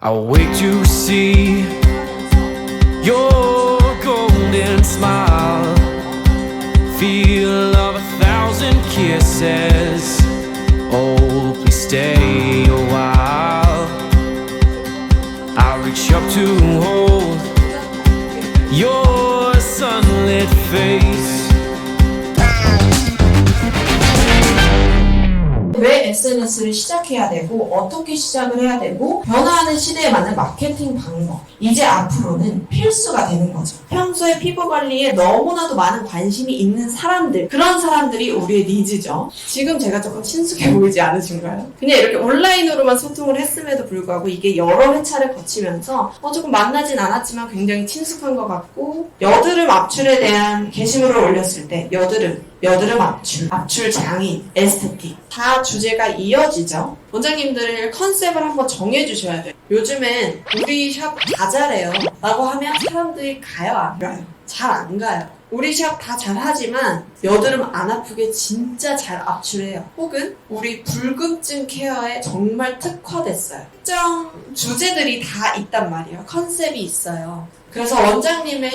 I'll wait to see your golden smile. Feel of a thousand kisses. Oh, please stay a while. I'll reach up to hold your sunlit face. SNS를 시작해야 되고 어떻게 시작을 해야 되고 변화하는 시대에 맞는 마케팅 방법. 이제 앞으로는 필수가 되는 거죠. 평소에 피부 관리에 너무나도 많은 관심이 있는 사람들 그런 사람들이 우리의 니즈죠. 지금 제가 조금 친숙해 보이지 않으신가요? 그냥 이렇게 온라인으로만 소통을 했음에도 불구하고 이게 여러 회차를 거치면서 어, 조금 만나진 않았지만 굉장히 친숙한 것 같고 여드름 압출에 대한 게시물을 올렸을 때 여드름 여드름 압출, 압출 장인, 에스테틱 다 주제가 이어지죠. 원장님들 컨셉을 한번 정해주셔야 돼요. 요즘엔 우리 샵 다 잘해요 라고 하면 사람들이 가요 안 가요? 잘 안 가요. 우리 샵다 잘하지만 여드름 안 아프게 진짜 잘 압출해요. 혹은 우리 붉은증 케어에 정말 특화됐어요. 특정 주제들이 다 있단 말이에요. 컨셉이 있어요. 그래서 원장님의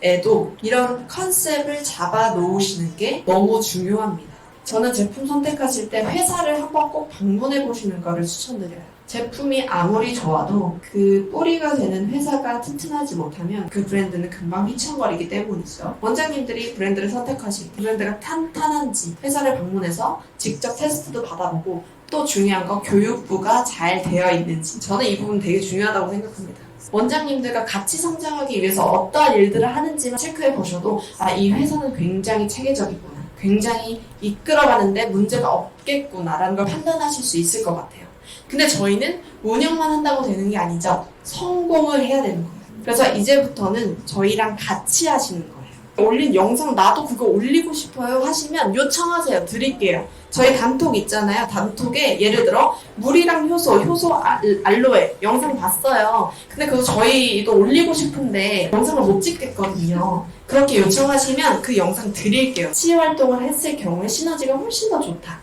샵에도 이런 컨셉을 잡아 놓으시는 게 너무 중요합니다. 저는 제품 선택하실 때 회사를 한번 꼭 방문해 보시는 거를 추천드려요. 제품이 아무리 좋아도 그 뿌리가 되는 회사가 튼튼하지 못하면 그 브랜드는 금방 휘청거리기 때문이죠. 원장님들이 브랜드를 선택하실 때 브랜드가 탄탄한지 회사를 방문해서 직접 테스트도 받아보고 또 중요한 건 교육부가 잘 되어 있는지 저는 이 부분 되게 중요하다고 생각합니다. 원장님들과 같이 성장하기 위해서 어떠한 일들을 하는지만 체크해 보셔도 아, 이 회사는 굉장히 체계적이구나. 굉장히 이끌어가는데 문제가 없겠구나라는 걸 판단하실 수 있을 것 같아요. 근데 저희는 운영만 한다고 되는 게 아니죠. 성공을 해야 되는 거예요. 그래서 이제부터는 저희랑 같이 하시는 거예요. 올린 영상 나도 그거 올리고 싶어요 하시면 요청하세요. 드릴게요. 저희 단톡 있잖아요. 단톡에 예를 들어 물이랑 효소, 효소 알- 알로에 영상 봤어요. 근데 그거 저희도 올리고 싶은데 영상을 못 찍겠거든요. 그렇게 요청하시면 그 영상 드릴게요. 치유 활동을 했을 경우에 시너지가 훨씬 더 좋다.